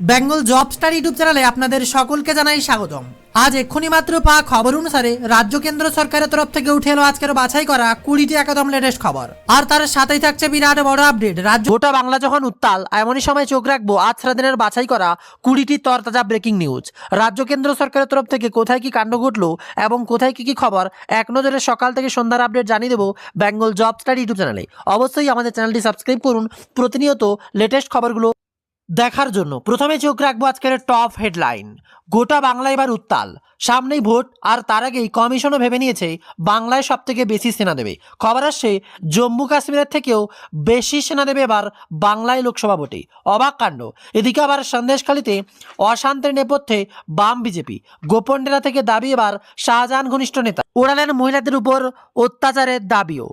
Bengal job star YouTube চ্যানেলে আপনাদের সকলকে জানাই স্বাগতম। আজ এক্ষুনি মাত্র পাওয়া খবর অনুসারে রাজ্য কেন্দ্র সরকারের তরফ থেকে উঠে এলো আজকের বাছাই করা কুড়িটি একদম লেটেস্ট খবর। আর তার সাথেই থাকছে বিরাট বড় আপডেট রাজ্য গোটা বাংলা যখন উত্তাল এমনই সময় চোখ রাখব, আজ সারাদিনের বাছাই করা কুড়িটি তরতাজা ব্রেকিং নিউজ রাজ্য কেন্দ্র সরকারের তরফ থেকে কোথায় কি কাণ্ড ঘটলো এবং কোথায় কি কি খবর, এক নজরে সকাল থেকে সন্ধ্যার আপডেট জানিয়ে দেবো বেঙ্গল জব স্টার ইউটিউব চ্যানেলে। অবশ্যই আমাদের চ্যানেলটি সাবস্ক্রাইব করুন। প্রতিনিয়ত লেটেস্ট খবরগুলো দেখার জন্য। প্রথমে চোখ রাখব আজকের টপ হেডলাইন গোটা বাংলা এবার উত্তাল। সামনেই ভোট, আর তার আগেই কমিশনও ভেবে নিয়েছে বাংলায় সব থেকে বেশি সেনা দেবে। খবর আসছে, জম্মু কাশ্মীরের থেকেও বেশি সেনা দেবে এবার বাংলায় লোকসভা ভোটে। অবাক কাণ্ড। এদিকে আবার সন্দেশখালিতে অশান্তির নেপথ্যে বাম বিজেপি। গোপন ডেরা থেকে দাবি এবার শাহজাহান ঘনিষ্ঠ নেতা। ওড়ালেন মহিলাদের উপর অত্যাচারের দাবিও।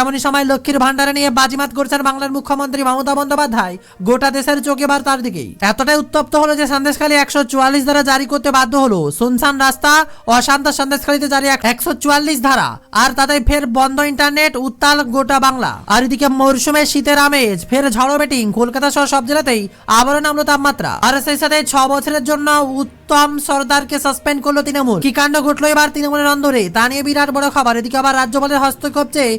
এমনই সময় লক্ষ্মীর ভান্ডারে নিয়ে বাজিমাত করছেন বাংলার মুখ্যমন্ত্রী মমতা বন্দ্যোপাধ্যায়। গোটা দেশের চোখ এবার তার দিকেই। এতটাই উত্তপ্ত হলো যে সন্দেশখালী একশো চুয়াল্লিশ ধারা জারি করতে বাধ্য হলো। শুনশান রাস্তা, অশান্ত সন্দেশখালীতে জারি একশো চুয়াল্লিশ ধারা। আর তাতে ফের বন্ধ ইন্টারনেট, উত্তাল গোটা বাংলা। আর এদিকে মরশুমে শীতের আমেজ, ফের ঝড়ো বেটিং, কলকাতা সহ সব জেলাতেই আবারও নামলো তাপমাত্রা। আর সেই সাথে ছ বছরের জন্য উত্তম সর্দারকে সাসপেন্ড করল তৃণমূল। কি কাণ্ড ঘটলো এবার তৃণমূলের অন্দরে, তা নিয়ে বিরাট বড় খবর। এদিকে আবার রাজ্যপালের হস্তক্ষেপ চেয়ে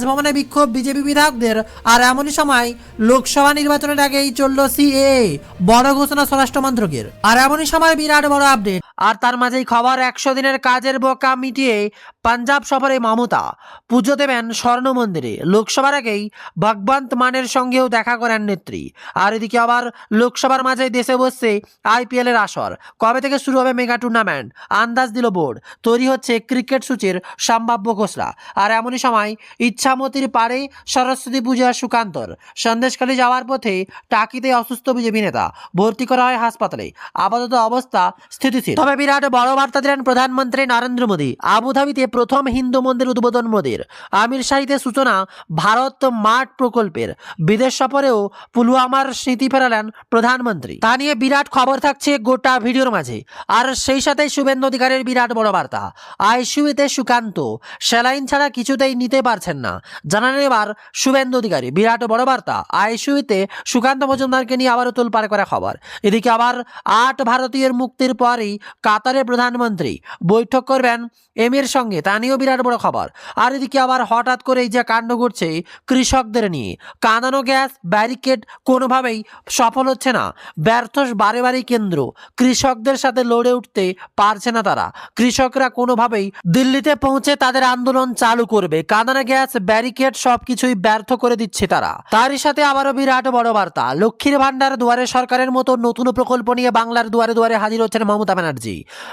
রাজভবনে বিক্ষোভ বিজেপি বিধায়কদের। আর এমনই সময় লোকসভা নির্বাচনের আগেই চলল সিএ বড় ঘোষণা স্বরাষ্ট্রমন্ত্রকের। আর এমনই সময় বিরাট বড় আপডেট আর তার মাঝেই খবর একশো দিনের কাজের বোকা মিটিয়ে পাঞ্জাব সফরে মমতা। পুজো দেবেন স্বর্ণ মন্দিরে। লোকসভার আগেই ভগবন্ত মানের সঙ্গেও দেখা করেন নেত্রী। আর এদিকে আবার লোকসভার মাঝে দেশে বসছে আইপিএল এর আসর। কবে থেকে শুরু হবে মেগা টুর্নামেন্ট? আন্দাজ দিল বোর্ড। তৈরি হচ্ছে ক্রিকেট সূচির সম্ভাব্য ঘোষণা আর এমনই সময় ইচ্ছামতির পারে সরস্বতী পূজা সুকান্তর। সন্দেশখালী যাওয়ার পথে টাকিতে অসুস্থ বিজেপি নেতা। ভর্তি করা হয় হাসপাতালে। আপাতত অবস্থা স্থিতিশীল। তবে বিরাট বড় বার্তা দিলেন প্রধানমন্ত্রী নরেন্দ্র মোদী। আবুধাবিতে প্রথম হিন্দু মন্দির উদ্বোধন মোদীর। আমির শাহিতে সূচনা, ভারত মাঠ প্রকল্পের। বিদেশ সফরেও পুলওয়ামার স্মৃতি ফেরালেন প্রধানমন্ত্রী। তা নিয়ে বিরাট খবর থাকছে গোটা ভিডিওর মাঝে। আর সেই সাথে শুভেন্দু অধিকারের বিরাট বড় বার্তা। আইসিউতে সুকান্ত স্যালাইন ছাড়া কিছুতেই নিতে পারছেন না। জানালেন এবার শুভেন্দু অধিকারী। বিরাট বড় বার্তা। আইসিউতে সুকান্ত মজুমদারকে নিয়ে আবারও তোলপাড় করা খবর। এদিকে আবার আট ভারতীয়ের মুক্তির পরই কাতারের প্রধানমন্ত্রী। বৈঠক করবেন এমের সঙ্গে, তা নিয়েও বিরাট বড় খবর। আর এদিকে আবার হঠাৎ করে এই যে কাণ্ড ঘটছে কৃষকদের নিয়ে। কাঁদানো গ্যাস, ব্যারিকেড কোনোভাবেই সফল হচ্ছে না। ব্যর্থ বারে বারে কেন্দ্র। কৃষকদের সাথে লড়ে উঠতে পারছে না তারা। কৃষকরা কোনোভাবেই দিল্লিতে পৌঁছে তাদের আন্দোলন চালু করবে। কাঁদানো গ্যাস, ব্যারিকেড সবকিছুই ব্যর্থ করে দিচ্ছে তারা। তারই সাথে আবারও বিরাট বড় বার্তা। লক্ষ্মীর ভান্ডার দুয়ারে সরকারের মতো নতুন প্রকল্প নিয়ে বাংলার দুয়ারে দুয়ারে হাজির হচ্ছেন মমতা ব্যানার্জি।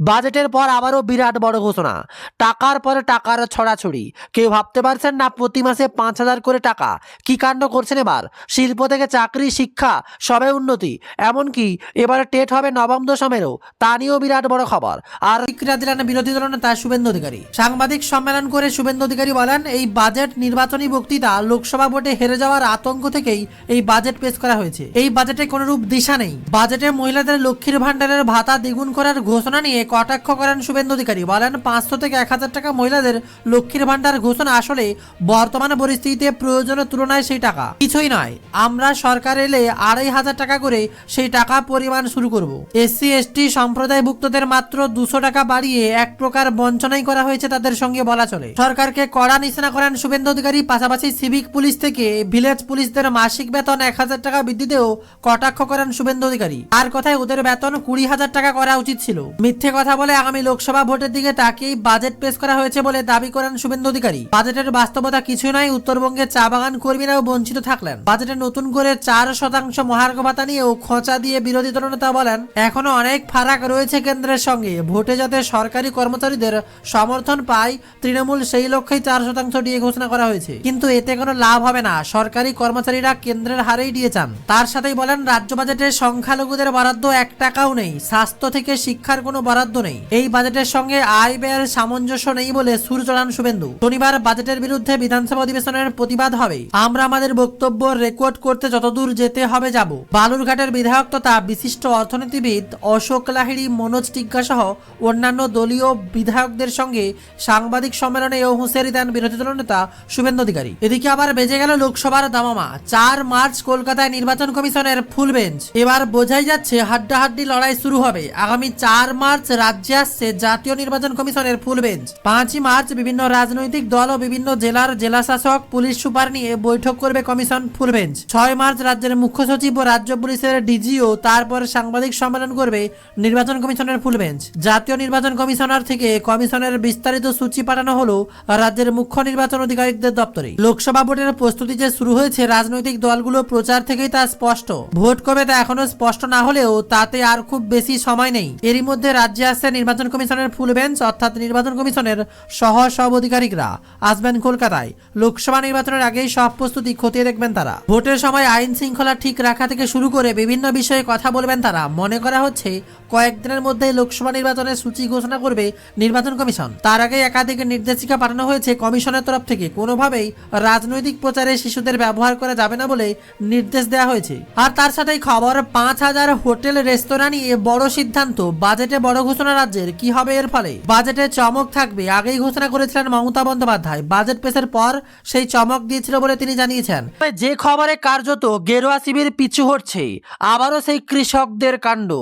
বাজেটের পর আবারও বিরাট বড় ঘোষণা। টাকার পরে টাকার ছড়াছড়ি। কেউ ভাবতে পারছেন না প্রতি মাসে পাঁচ হাজার করে টাকা। কি কাণ্ড করছেন এবার? শিল্প থেকে চাকরি, শিক্ষা, সবে উন্নতি। এমনকি এবার টেট হবে নবম দশমেরও। তা নিয়েও বিরাট বড় খবর। আর দিলেন বিরোধী দল নেতা শুভেন্দু অধিকারী। সাংবাদিক সম্মেলন করে শুভেন্দু অধিকারী বলেন, এই বাজেট নির্বাচনী বক্তৃতা লোকসভা ভোটে হেরে যাওয়ার আতঙ্ক থেকেই এই বাজেট পেশ করা হয়েছে। এই বাজেটে কোনো রূপ দিশা নেই। বাজেটে মহিলাদের লক্ষ্মীর ভান্ডারের ভাতা দ্বিগুণ করার ঘোষণা নিয়ে কটাক্ষ করেন শুভেন্দু অধিকারী বলেন, পাঁচশো থেকে এক হাজার টাকা মহিলাদের লক্ষ্মীর ভান্ডার ঘোষণা আসলে বর্তমান পরিস্থিতিতে প্রয়োজনের তুলনায় সেই টাকা। কিছুই নয়, আমরা সরকার এলে আড়াই হাজার টাকা করে সেই টাকা পরিমাণ শুরু করব। এসসি, এসটি সম্প্রদায়ভুক্তদের মাত্র দুশো টাকা বাড়িয়ে এক প্রকার বঞ্চনাই করা হয়েছে তাদের সঙ্গে বলা চলে। সরকারকে কড়া নিশানা করেন শুভেন্দু অধিকারী পাশাপাশি সিভিক পুলিশ থেকে ভিলেজ পুলিশদের মাসিক বেতন এক হাজার টাকা বৃদ্ধিতেও কটাক্ষ করেন শুভেন্দু অধিকারী আর কথায় ওদের বেতন কুড়ি হাজার টাকা করা উচিত ছিল। মিথ্যে কথা বলে আগামী লোকসভা ভোটের দিকে তাকিয়েই বাজেট পেশ করা হয়েছে বলে দাবি করেন শুভেন্দু অধিকারী। বাজেটের বাস্তবতা কিছুই নয়, উত্তরবঙ্গে চা বাগান কর্মীরাও বঞ্চিত থাকলেন। বাজেটে নতুন করে চার শতাংশ মহার্ঘ ভাতা নিয়েও খোঁচা দিয়ে বিরোধী দলনেতা বলেন, এখনও অনেক ফারাক রয়েছে কেন্দ্রের সঙ্গে। ভোটে যাতে সরকারি কর্মচারীদের সমর্থন পায়, তৃণমূল সেই লক্ষ্যেই চার শতাংশ দিয়ে ঘোষণা করা হয়েছে। কিন্তু এতে কোনো লাভ হবে না। সরকারি কর্মচারীরা কেন্দ্রের হারেই দিয়ে চান। তার সাথেই বলেন, রাজ্য বাজেটে সংখ্যালঘুদের বরাদ্দ এক টাকাও নেই। স্বাস্থ্য থেকে শিক্ষা সুরক্ষার কোনো বরাদ্দ নেই। এই বাজেটের সঙ্গে আয় ব্যয়ের সামঞ্জস্য নেই বলে সুর চড়ান শুভেন্দু। শনিবার বাজেটের বিরুদ্ধে বিধানসভা অধিবেশনের প্রতিবাদ হবে। আমরা আমাদের বক্তব্য রেকর্ড করতে যতদূর যেতে হবে যাব। বালুরঘাটের বিধায়ক তথা বিশিষ্ট অর্থনীতিবিদ অশোক লাহিড়ী, মনোজ টিগ্গা সহ অন্যান্য দলীয় বিধায়কদের সঙ্গে সাংবাদিক সম্মেলনে ও হুঁশিয়ারি দেন বিরোধী দলনেতা শুভেন্দু অধিকারী। এদিকে আবার বেজে গেল লোকসভার দামামা। চার মার্চ কলকাতায় নির্বাচন কমিশনের ফুল বেঞ্চ। এবার বোঝাই যাচ্ছে হাড্ডাহাড্ডি লড়াই শুরু হবে। আগামী চার মার্চ রাজ্যে আসছে জাতীয় নির্বাচন কমিশনের ফুল বেঞ্চ। পাঁচই মার্চ বিভিন্ন রাজনৈতিক দল ও বিভিন্ন জেলার জেলা শাসক পুলিশ সুপার নিয়ে বৈঠক করবে কমিশন ফুল বেঞ্চ। ছয় মার্চ রাজ্যের মুখ্য সচিব ও রাজ্য পুলিশের ডিজিও তারপর সাংবাদিক সম্মেলন করবে নির্বাচন কমিশনের ফুল বেঞ্চ। জাতীয় নির্বাচন কমিশনার থেকে কমিশনের বিস্তারিত সূচি পাঠানো হলো রাজ্যের মুখ্য নির্বাচন আধিকারিকদের দপ্তরে। লোকসভা ভোটের প্রস্তুতি যে শুরু হয়েছে, রাজনৈতিক দলগুলো প্রচার থেকেই তা স্পষ্ট। ভোট কবে তা এখনও স্পষ্ট না হলেও তাতে আর খুব বেশি সময় নেই। এরই মধ্যে রাজ্যে আসছে নির্বাচন কমিশনের ফুল বেঞ্চ, অর্থাৎ নির্বাচন কমিশনের সহ সব আধিকারিকরা আসবেন কলকাতায়। লোকসভা নির্বাচনের আগেই সব প্রস্তুতি খতিয়ে দেখবেন তারা। ভোটের সময় আইন শৃঙ্খলা ঠিক রাখা থেকে শুরু করে বিভিন্ন বিষয়ে কথা বলবেন তারা। মনে করা হচ্ছে, কয়েকদিনের মধ্যে লোকসভা নির্বাচনের সূচি ঘোষণা করবে নির্বাচন কমিশন। তার আগে একাধিক নির্দেশিকা পাঠানো হয়েছে কমিশনের তরফ থেকে। কোনোভাবেই রাজনৈতিক প্রচারে শিশুদের ব্যবহার করা যাবে না বলে নির্দেশ দেওয়া হয়েছে। আর তার সাথেই খবর, পাঁচ হাজার হোটেল, রেস্তোরাঁ নিয়ে বড় সিদ্ধান্ত। বাজেটে বড় ঘোষণা রাজ্যের। কি হবে এর ফলে? বাজেটে চমক থাকবে, আগেই ঘোষণা করেছিলেন মমতা বন্দ্যোপাধ্যায়। বাজেট পেশের পর সেই চমক দিয়েছিল বলে তিনি জানিয়েছেন। যে খবরে কার্যত গেরুয়া শিবির পিছু হচ্ছে আবারও সেই কৃষকদের কাণ্ড।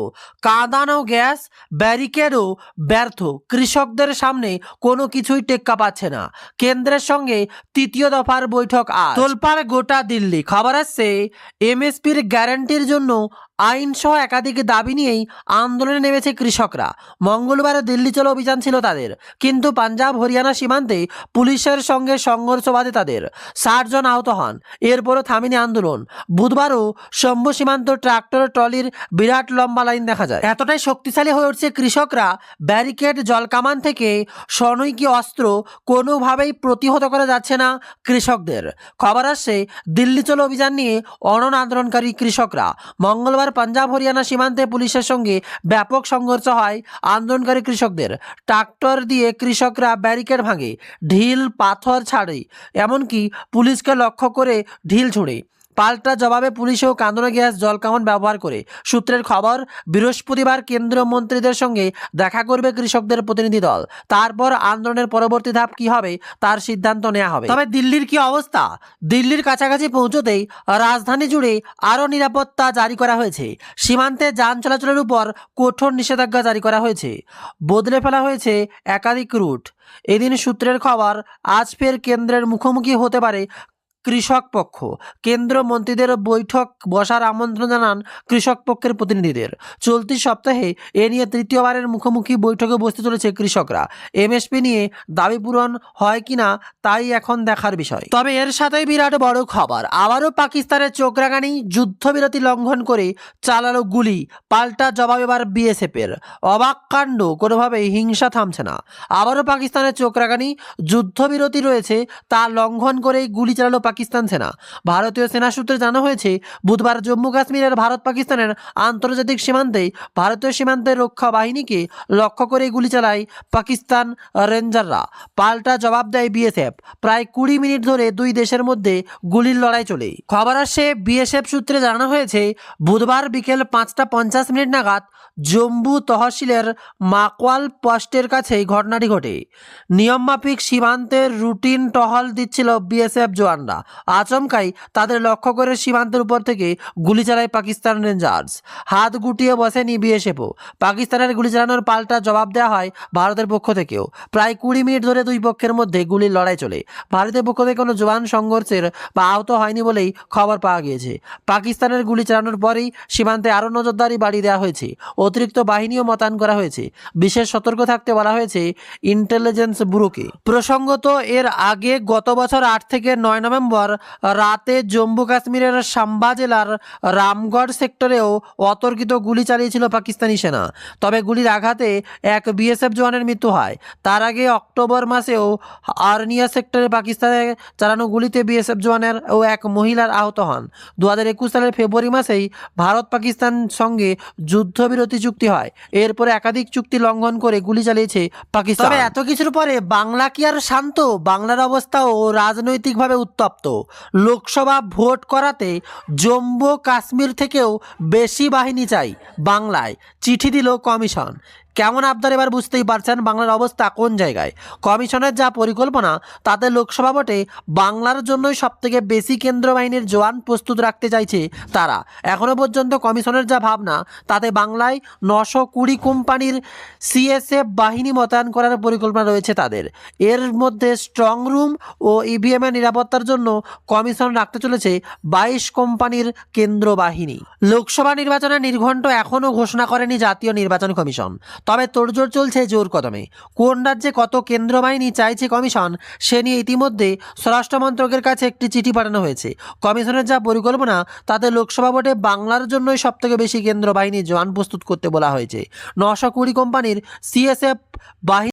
কাঁদানো গ্যাস, ব্যারিকেডও ব্যর্থ। কৃষকদের সামনে কোনো কিছুই টেক্কা পাচ্ছে না। কেন্দ্রের সঙ্গে তৃতীয় দফার বৈঠক আজ। তোলপাড় গোটা দিল্লি। খবর আসছে, এমএসপির গ্যারান্টির জন্য আইন সহ একাধিক দাবি নিয়েই আন্দোলনে নেমেছে কৃষকরা। মঙ্গলবার দিল্লি চলো অভিযান ছিল তাদের, কিন্তু পাঞ্জাব, হরিয়ানা সীমান্তে পুলিশের সঙ্গে সংঘর্ষ বাধে তাদের। ষাট জন আহত হন। এরপরও থামিনি আন্দোলন। বুধবারও শম্ভু সীমান্ত ট্রাক্টর ট্রলির বিরাট লম্বা লাইন দেখা যায়। এতটাই শক্তিশালী হয়ে উঠছে কৃষকরা ব্যারিকেড, জলকামান থেকে স্বনৈকি অস্ত্র কোনোভাবেই প্রতিহত করা যাচ্ছে না কৃষকদের। খবর আসছে, দিল্লি চলো অভিযান নিয়ে অনন আন্দোলনকারী কৃষকরা। মঙ্গলবার পাঞ্জাব, হরিয়ানা সীমান্তে পুলিশের সঙ্গে ব্যাপক সংঘর্ষ হয় আন্দোলনকারী কৃষকদের। ট্রাক্টর দিয়ে কৃষকরা ব্যারিকেড ভাঙে, ঢিল, পাথর ছাড়ে, এমনকি পুলিশকে লক্ষ্য করে ঢিল ছুঁড়ে। পাল্টা জবাবে পুলিশেও কান্দনা গ্যাস জলকামান ব্যবহার করে। সূত্রের খবর, বৃহস্পতিবার কেন্দ্রীয় মন্ত্রীদের সঙ্গে দেখা করবে কৃষকদের প্রতিনিধি দল। তারপর আন্দোলনের পরবর্তী ধাপ কি হবে, তার সিদ্ধান্ত নেওয়া হবে। তবে দিল্লির কি অবস্থা? দিল্লির কাছাকাছি পৌঁছতেই রাজধানী জুড়ে আরও নিরাপত্তা জারি করা হয়েছে। সীমান্তে যান চলাচলের উপর কঠোর নিষেধাজ্ঞা জারি করা হয়েছে। বদলে ফেলা হয়েছে একাধিক রুট। এদিন সূত্রের খবর, আজ ফের কেন্দ্রের মুখোমুখি হতে পারে কৃষক পক্ষ। কেন্দ্র মন্ত্রীদের বৈঠক বসার আমন্ত্রণ জানান কৃষক পক্ষের প্রতিনিধিদের। চলতি সপ্তাহে এ নিয়ে তৃতীয়বারের মুখোমুখি বৈঠকে বসতে চলেছে কৃষকরা। এমএসপি নিয়ে দাবি পূরণ হয় কিনা তাই এখন দেখার বিষয়। তবে এর সাথেই বিরাট বড় খবর। আবারও পাকিস্তানের চোখ রাগানি যুদ্ধবিরতি লঙ্ঘন করে চালালো গুলি, পাল্টা জবাব এবার বিএসএফের। অবাক কাণ্ড, কোনোভাবেই হিংসা থামছে না। আবারও পাকিস্তানের চোখ রাগানি যুদ্ধবিরতি রয়েছে, তা লঙ্ঘন করেই গুলি চালালো পাকিস্তান। সেনা। ভারতীয় সেনা সূত্রে জানা হয়েছে, বুধবার জম্মু কাশ্মীরের ভারত পাকিস্তানের আন্তর্জাতিক সীমান্তে ভারতীয় সীমান্তের রক্ষা বাহিনীকে লক্ষ্য করে গুলি চালায় পাকিস্তান রেঞ্জাররা। পাল্টা জবাব দেয় বিএসএফ। প্রায় কুড়ি মিনিট ধরে দুই দেশের মধ্যে গুলির লড়াই চলে। খবর আসে বিএসএফ সূত্রে জানানো হয়েছে, বুধবার বিকেল পাঁচটা পঞ্চাশ মিনিট নাগাদ জম্মু তহসিলের মাকওয়াল পোস্টের কাছেই ঘটনাটি ঘটে। নিয়মমাফিক সীমান্তের রুটিন টহল দিচ্ছিল বিএসএফ জওয়ানরা। আচমকাই তাদের লক্ষ্য করে সীমান্তের উপর থেকে গুলি চালায় পাকিস্তান রেঞ্জার্স। হাত গুটিয়ে বসেনি বিএসএফও। পাকিস্তানের গুলি চালানোর পাল্টা জবাব দেওয়া হয় ভারতের পক্ষ থেকেও। প্রায় কুড়ি মিনিট ধরে দুই পক্ষের মধ্যে গুলির লড়াই চলে। ভারতের পক্ষ থেকে কোনো জওয়ান সংঘর্ষের বা আহত হয়নি বলেই খবর পাওয়া গিয়েছে। পাকিস্তানের গুলি চালানোর পরেই সীমান্তে আরও নজরদারি বাড়িয়ে দেওয়া হয়েছে। অতিরিক্ত বাহিনীও মোতায়েন করা হয়েছে। বিশেষ সতর্ক থাকতে বলা হয়েছে ইন্টেলিজেন্স ব্যুরোকে। প্রসঙ্গত এর আগে গত বছর আট থেকে নয় নভেম্বর নভেম্বর রাতে জম্মু কাশ্মীরের সাম্বা জেলার রামগড় সেক্টরেও অতর্কিত গুলি চালিয়েছিল পাকিস্তানি সেনা। তবে গুলির আঘাতে এক বিএসএফ জওয়ানের মৃত্যু হয়। তার আগে অক্টোবর মাসেও আর্নিয়া সেক্টরে পাকিস্তানে চালানো গুলিতে বিএসএফ জওয়ানের ও এক মহিলার আহত হন। দু হাজার একুশ সালের ফেব্রুয়ারি মাসেই ভারত পাকিস্তান সঙ্গে যুদ্ধবিরতি চুক্তি হয়। এরপরে একাধিক চুক্তি লঙ্ঘন করে গুলি চালিয়েছে পাকিস্তান। তবে এত কিছুর পরে বাংলা কি আর শান্ত? বাংলার অবস্থাও রাজনৈতিকভাবে উত্তপ্ত। লোকসভা ভোট করাতে জম্মু কাশ্মীর থেকেও বেশি বাহিনী চাই বাংলায়। চিঠি দিল কমিশন। কেমন আপনার এবার বুঝতেই পারছেন বাংলার অবস্থা কোন জায়গায়? কমিশনের যা পরিকল্পনা, তাতে লোকসভা ভোটে বাংলার জন্যই সবথেকে বেশি কেন্দ্র বাহিনীর জোয়ান প্রস্তুত রাখতে চাইছে তারা। এখনও পর্যন্ত কমিশনের যা ভাবনা, তাতে বাংলায় নশো কুড়ি কোম্পানির সিএসএফ বাহিনী মোতায়েন করার পরিকল্পনা রয়েছে তাদের। এর মধ্যে স্ট্রং রুম ও ইভিএমের নিরাপত্তার জন্য কমিশন রাখতে চলেছে বাইশ কোম্পানির কেন্দ্র বাহিনী লোকসভা নির্বাচনের নির্ঘণ্ট এখনও ঘোষণা করেনি জাতীয় নির্বাচন কমিশন। তবে তোড়জোড় চলছে জোর কদমে। কোন রাজ্যে কত কেন্দ্র বাহিনী চাইছে কমিশন, সে নিয়ে ইতিমধ্যে স্বরাষ্ট্র মন্ত্রকের কাছে একটি চিঠি পাঠানো হয়েছে। কমিশনের যা পরিকল্পনা, তাতে লোকসভা ভোটে বাংলার জন্যই সবথেকে বেশি কেন্দ্র বাহিনী জওয়ান প্রস্তুত করতে বলা হয়েছে। নশো কুড়ি কোম্পানির সিএসএফ বাহিনী